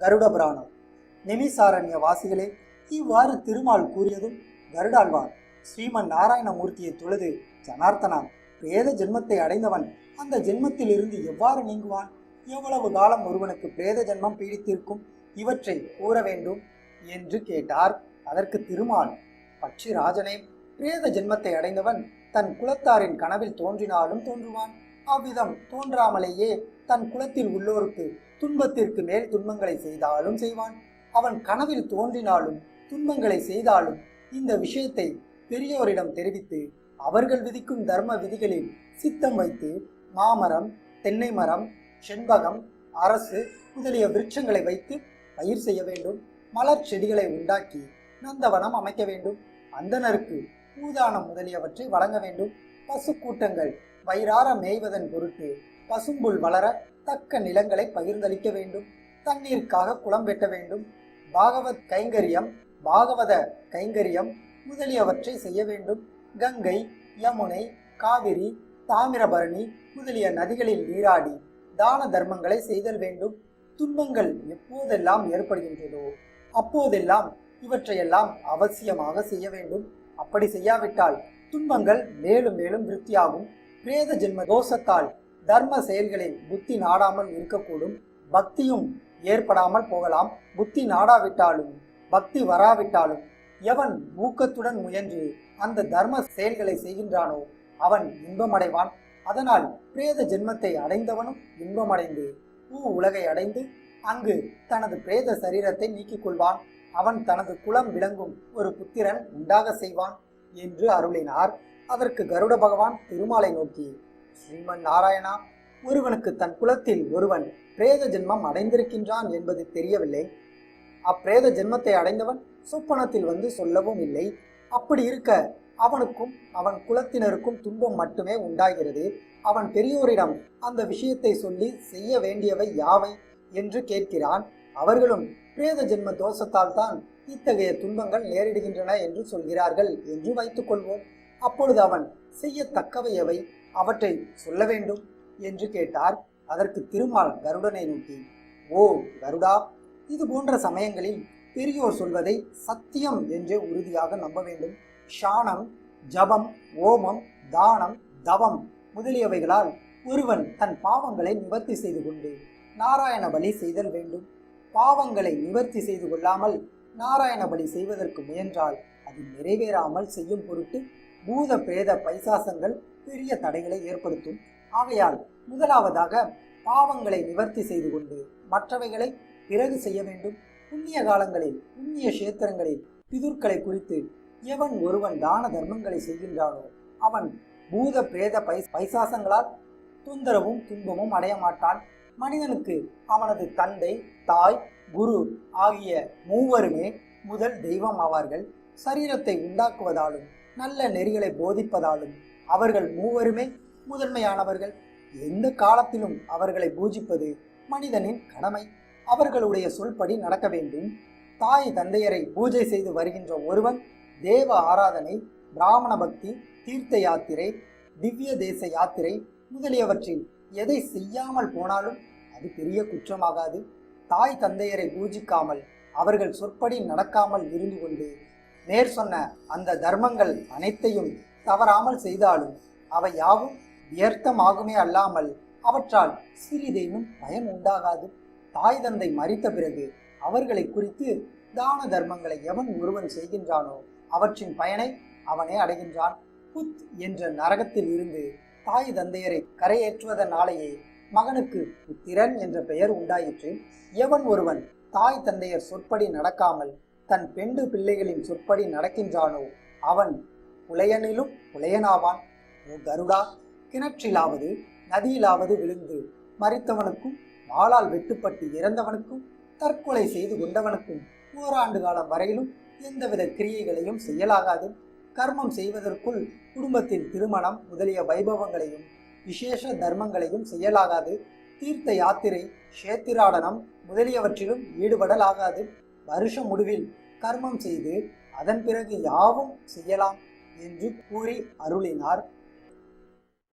கருட புராணம் நிமிசாரண்ய வாசிகளே இவ்வாறு திருமால் கூறியதும் கருடாழ்வார் ஸ்ரீமன் நாராயணமூர்த்தியை தொழுது ஜனார்த்தனா பிரேத ஜென்மத்தை அடைந்தவன் அந்த ஜென்மத்திலிருந்து எவ்வாறு நீங்குவான்? எவ்வளவு காலம் ஒருவனுக்கு பிரேத ஜென்மம் பீடித்திருக்கும்? இவற்றை கூற வேண்டும் என்று கேட்டார். அதற்கு திருமால் பட்சிராஜனே பிரேத ஜென்மத்தை அடைந்தவன் தன் குலத்தாரின் கனவில் தோன்றினாலும் தோன்றுவான். அவ்விதம் தோன்றாமலேயே தன் குலத்தில் உள்ளோருக்கு துன்பத்திற்கு மேல் துன்பங்களை செய்தாலும் செய்வான். அவன் கனவில் தோன்றினாலும் துன்பங்களை செய்தாலும் இந்த விஷயத்தை பெரியோரிடம் தெரிவித்து அவர்கள் விதிக்கும் தர்ம விதிகளில் சித்தம் வைத்து மாமரம் தென்னை மரம் செண்பகம் அரசு முதலிய விருட்சங்களை வைத்து பயிர் செய்ய வேண்டும். மலர் செடிகளை உண்டாக்கி நந்தவனம் அமைக்க வேண்டும். அந்தனருக்கு பூதானம் முதலியவற்றை வழங்க வேண்டும். பசு கூட்டங்கள் வயிறார மேய்வதன் பொருட்டு பசும்புல் வளர தக்க நிலங்களை பகிர்ந்தளிக்க வேண்டும். தண்ணீருக்காக குளம் வெட்ட வேண்டும். பாகவத் கைங்கரியம் பாகவத கைங்கரியம் முதலியவற்றை செய்ய வேண்டும். கங்கை யமுனை காவிரி தாமிரபரணி முதலிய நதிகளில் நீராடி தான தர்மங்களை செய்தல் வேண்டும். துன்பங்கள் எப்போதெல்லாம் ஏற்படுகின்றதோ அப்போதெல்லாம் இவற்றையெல்லாம் அவசியமாக செய்ய வேண்டும். அப்படி செய்யாவிட்டால் துன்பங்கள் மேலும் மேலும் விருத்தியாகும். பிரேத ஜென்ம தோஷத்தால் தர்ம செயல்களில் புத்தி நாடாமல் இருக்கக்கூடும். பக்தியும் ஏற்படாமல் போகலாம். புத்தி நாடாவிட்டாலும் பக்தி வராவிட்டாலும் எவன் ஊக்கத்துடன் முயன்று அந்த தர்ம செயல்களை செய்கின்றானோ அவன் இன்பமடைவான். அதனால் பிரேத ஜென்மத்தை அடைந்தவனும் இன்பமடைந்து பூ உலகை அடைந்து அங்கு தனது பிரேத சரீரத்தை நீக்கிக் கொள்வான். அவன் தனது குலம் விளங்கும் ஒரு புத்திரன் உண்டாக செய்வான் என்று அருளினார். அதற்கு கருட பகவான் திருமாலை நோக்கி ஸ்ரீமன் நாராயணா ஒருவனுக்கு தன் குலத்தில் ஒருவன் பிரேத ஜென்மம் அடைந்திருக்கின்றான் என்பது தெரியவில்லை. அப்பிரேத ஜென்மத்தை அடைந்தவன் சொப்பனத்தில் வந்து சொல்லவும் இல்லை. அப்படி இருக்க அவனுக்கும் அவன் குலத்தினருக்கும் துன்பம் மட்டுமே உண்டாகிறது. அவன் பெரியோரிடம் அந்த விஷயத்தை சொல்லி செய்ய வேண்டியவை யாவை? என்று கேட்கிறான். அவர்களும் பிரேத ஜென்ம தோஷத்தால் தான் இத்தகைய துன்பங்கள் நேரிடுகின்றன என்று சொல்கிறார்கள் என்று வைத்துக் கொள்வோம் அப்பொழுது அவன் செய்யத்தக்கவை எவை அவற்றை சொல்ல வேண்டும் என்று கேட்டார். அதற்கு திருமால் கருடனை நோக்கி ஓ கருடா இது போன்ற சமயங்களில் பெரியோர் சொல்வதை சத்தியம் என்றே உறுதியாக நம்ப வேண்டும். ஷானம் ஜபம் ஓமம் தானம் தவம் முதலியவைகளால் ஒருவன் தன் பாவங்களை நிவர்த்தி செய்து கொண்டு நாராயண பலி செய்தல் வேண்டும். பாவங்களை நிவர்த்தி செய்து கொள்ளாமல் நாராயண பலி செய்வதற்கு முயன்றால் அது நிறைவேறாமல் செய்யும் பொருட்டு பூத பிரேத பைசாசங்கள் பெரிய தடைகளை ஏற்படுத்தும். ஆகையால் முதலாவதாக பாவங்களை நிவர்த்தி செய்து கொண்டு மற்றவைகளை பிறகு செய்ய வேண்டும். புண்ணிய காலங்களில் புண்ணிய கஷேத்திரங்களில் பிதுர்களை குறித்து எவன் ஒருவன் தான தர்மங்களை செய்கின்றானோ அவன் பூத பிரேத பை பைசாசங்களால் தொந்தரவும் துன்பமும் அடைய மாட்டான். மனிதனுக்கு அவனது தந்தை தாய் குரு ஆகிய மூவருமே முதல் தெய்வம் ஆவார்கள். சரீரத்தை உண்டாக்குவதாலும் நல்ல நெறிகளை போதிப்பதாலும் அவர்கள் மூவருமே முதன்மையானவர்கள். எந்த காலத்திலும் அவர்களை பூஜிப்பது மனிதனின் கடமை. அவர்களுடைய சொல்படி நடக்க வேண்டும். தாய் தந்தையரை பூஜை செய்து வருகின்ற ஒருவன் தேவ ஆராதனை பிராமண பக்தி தீர்த்த யாத்திரை திவ்ய தேச யாத்திரை முதலியவற்றில் எதை செய்யாமல் போனாலும் அது பெரிய குற்றமாகாது. தாய் தந்தையரை பூஜிக்காமல் அவர்கள் சொற்படி நடக்காமல் இருந்து கொண்டு மேற் சொன்ன அந்த தர்மங்கள் அனைத்தையும் தவறாமல் செய்தாலும் அவை யாவும் வியர்த்தமாகுமே அல்லாமல் அவற்றால் சிறிதேனும் பயன் உண்டாகாது. தாய் தந்தை மறித்த பிறகு அவர்களை குறித்து தான தர்மங்களை எவன் ஒருவன் செய்கின்றானோ அவற்றின் பயனை அவனே அடைகின்றான். புத் என்ற நரகத்தில் இருந்து தாய் தந்தையரை கரையேற்றுவதனாலேயே மகனுக்கு புத்திரன் என்ற பெயர் உண்டாயிற்று. எவன் ஒருவன் தாய் தந்தையர் சொற்படி நடக்காமல் தன் பெண்டு பிள்ளைகளின் சொற்படி நடக்கின்றானோ? அவன் புலையனிலும் புலையனாவான். ஓ கருடா கிணற்றிலாவது நதியிலாவது விழுந்து மறித்தவனுக்கும் வாளால் வெட்டுப்பட்டு இறந்தவனுக்கும் தற்கொலை செய்து கொண்டவனுக்கும் ஓராண்டு காலம் வரையிலும் எந்தவித கிரியைகளையும் செய்யலாகாது. கர்மம் செய்வதற்குள் குடும்பத்தின் திருமணம் முதலிய வைபவங்களையும் விசேஷ தர்மங்களையும் செய்யலாகாது. தீர்த்த யாத்திரை கஷேத்திராடனம் முதலியவற்றிலும் ஈடுபடலாகாது. வருஷ முடிவில் கர்மம் செய்து அதன் பிறகு யாவும் செய்யலாம் என்று கூறி அருளினார்.